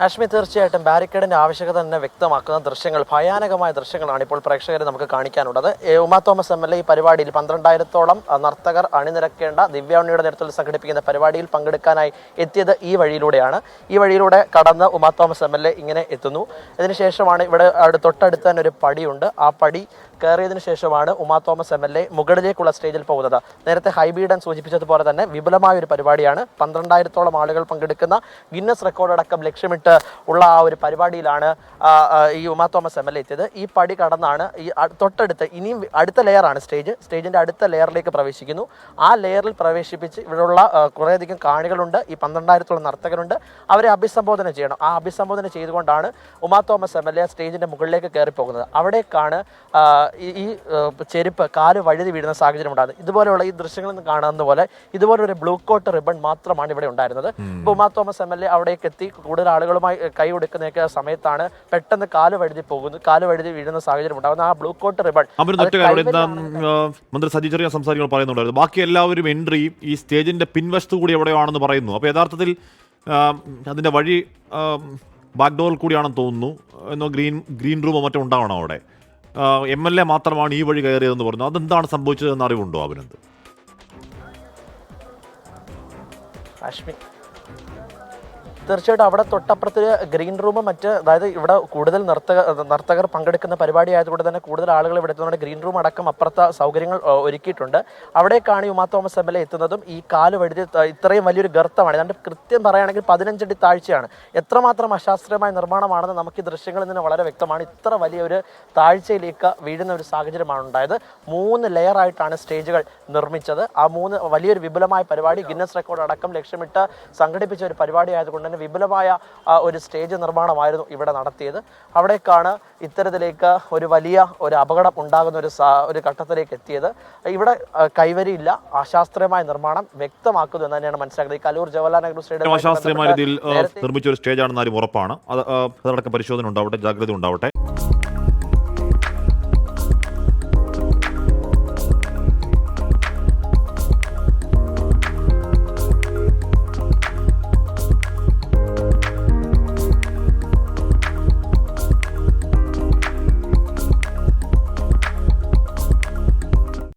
ഹാഷ്മി തീർച്ചയായിട്ടും ബാരിക്കേഡിന്റെ ആവശ്യകത തന്നെ വ്യക്തമാക്കുന്ന ദൃശ്യങ്ങൾ ഭയാനകമായ ദൃശ്യങ്ങളാണ് ഇപ്പോൾ പ്രേക്ഷകരെ നമുക്ക് കാണിക്കാനുള്ളത്. Uma Thomas M. L. A ഈ പരിപാടിയിൽ പന്ത്രണ്ടായിരത്തോളം നർത്തകർ അണിനിരക്കേണ്ട ദിവ്യാണിയുടെ നേതൃത്വത്തിൽ സംഘടിപ്പിക്കുന്ന പരിപാടിയിൽ പങ്കെടുക്കാനായി എത്തിയത് ഈ വഴിയിലൂടെയാണ്. ഈ വഴിയിലൂടെ കടന്ന് Uma Thomas M. L. A ഇങ്ങനെ എത്തുന്നു. ഇതിനുശേഷമാണ് ഇവിടെ തൊട്ടടുത്ത് തന്നെ ഒരു പടിയുണ്ട്. ആ പടി കയറിയതിന് ശേഷമാണ് Uma Thomas M. L. A മുകളിലേക്കുള്ള സ്റ്റേജിൽ പോകുന്നത്. നേരത്തെ ഹൈബീഡൻ സൂചിപ്പിച്ചതുപോലെ തന്നെ വിപുലമായ ഒരു പരിപാടിയാണ്. പന്ത്രണ്ടായിരത്തോളം ആളുകൾ പങ്കെടുക്കുന്ന ഗിന്നസ് റെക്കോർഡ് അടക്കം ലക്ഷ്യമിട്ട് ഉള്ള ആ ഒരു പരിപാടിയിലാണ് ഈ Uma Thomas M L A എത്തിയത്. ഈ പടി കടന്നാണ് ഈ തൊട്ടടുത്ത് ഇനിയും അടുത്ത ലെയറാണ് സ്റ്റേജ് സ്റ്റേജിന്റെ അടുത്ത ലെയറിലേക്ക് പ്രവേശിക്കുന്നു. ആ ലെയറിൽ പ്രവേശിപ്പിച്ച് ഇവിടെയുള്ള കുറേയധികം കാണികളുണ്ട്. ഈ പന്ത്രണ്ടായിരത്തോളം നർത്തകരുണ്ട്. അവരെ അഭിസംബോധന ചെയ്യണം. ആ അഭിസംബോധന ചെയ്തുകൊണ്ടാണ് Uma Thomas M L A സ്റ്റേജിന്റെ മുകളിലേക്ക് കയറി പോകുന്നത് അവിടേക്കാണ് ഈ ചെരുപ്പ് കാൽ വഴുതി വീഴുന്ന സാഹചര്യം ഉണ്ടാകുന്നത്. ഇതുപോലെയുള്ള ഈ ദൃശ്യങ്ങളിൽ നിന്ന് കാണുന്ന പോലെ ഇതുപോലെ ഒരു ബ്ലൂ കോട്ട് റിബൺ മാത്രമാണ് ഇവിടെ ഉണ്ടായിരുന്നത്. Uma Thomas M L A അവിടേക്ക് എത്തി കൂടുതൽ ആളുകളുമായി ഏ, കൈ കൊടുക്കുന്ന സമയത്താണ് പെട്ടെന്ന് കാൽ വഴുതി പോകുന്നത് കാൽ വഴുതി വീഴുന്ന സാഹചര്യം ഉണ്ടാകുന്ന ആ ബ്ലൂ കോട്ട് റിബൺ മന്ത്രി സജി ചെറിയ പറയുന്നുണ്ടായിരുന്നു. ബാക്കി എല്ലാവരും എൻട്രി ഈ സ്റ്റേജിന്റെ പിൻവശത്ത് കൂടി എവിടെയാണെന്ന് പറയുന്നു. അപ്പോൾ യഥാർത്ഥത്തിൽ അതിന്റെ വഴി ബാക്ക്ഡോറിൽ കൂടിയാണെന്ന് തോന്നുന്നു. എന്നോ ഗ്രീൻ ഗ്രീൻ റൂമോ മറ്റോ ഉണ്ടാവണം അവിടെ? എം എൽ എ മാത്രമാണ് ഈ വഴി കയറിയതെന്ന് പറഞ്ഞു അതെന്താണ് സംഭവിച്ചതെന്ന് അറിവുണ്ടോ അഭിനന്ദ് തീർച്ചയായിട്ടും അവിടെ തൊട്ടപ്പുറത്ത് ഗ്രീൻ റൂം മറ്റ് അതായത് ഇവിടെ കൂടുതൽ നർത്തക നർത്തകർ പങ്കെടുക്കുന്ന പരിപാടി ആയതുകൊണ്ട് തന്നെ കൂടുതൽ ആളുകൾ ഇവിടെ എത്തുന്നുണ്ട്. ഗ്രീൻ റൂം അടക്കം അപ്പുറത്തെ സൗകര്യങ്ങൾ ഒരുക്കിയിട്ടുണ്ട്. അവിടേക്കാണ് Uma Thomas M L A എത്തുന്നതും ഈ കാൽ വഴുതി ഇത്രയും വലിയൊരു ഗർത്തമാണ്. ഏതാണ്ട് കൃത്യം പറയുകയാണെങ്കിൽ പതിനഞ്ചടി താഴ്ചയാണ്. എത്രമാത്രം അശാസ്ത്രീയമായ നിർമ്മാണമാണെന്ന് നമുക്ക് ഈ ദൃശ്യങ്ങളിൽ നിന്ന് വളരെ വ്യക്തമാണ്. ഇത്ര വലിയൊരു താഴ്ചയിലേക്ക് വീഴുന്ന ഒരു സാഹചര്യമാണ് ഉണ്ടായത്. മൂന്ന് ലെയറായിട്ടാണ് സ്റ്റേജുകൾ നിർമ്മിച്ചത്. ആ മൂന്ന് വലിയൊരു വിപുലമായ പരിപാടി ഗിന്നസ് റെക്കോർഡ് അടക്കം ലക്ഷ്യമിട്ട് സംഘടിപ്പിച്ച ഒരു പരിപാടി ആയതുകൊണ്ട് തന്നെ വിപുലമായ ഒരു സ്റ്റേജ് നിർമ്മാണമായിരുന്നു ഇവിടെ നടത്തിയത്. അവിടേക്കാണ് ഇത്തരത്തിലേക്ക് ഒരു വലിയ ഒരു അപകടം ഉണ്ടാകുന്ന ഒരു ഒരു ഘട്ടത്തിലേക്ക് എത്തിയത്. ഇവിടെ കൈവരിയില്ല. അശാസ്ത്രീയമായ നിർമ്മാണം വ്യക്തമാക്കുന്നു എന്ന് തന്നെയാണ് മനസ്സിലാക്കുന്നത്. ഈ കലൂർ ജവഹർലാൽ നെഹ്റു സ്റ്റേഡിയം അശാസ്ത്രീയമായ രീതിയിൽ നിർമ്മിച്ച ഒരു സ്റ്റേജാണെന്നാലും ഉറപ്പാണ്. അത് അതടക്കം പരിശോധന ഉണ്ടാവട്ടെ ജാഗ്രത ഉണ്ടാവട്ടെ.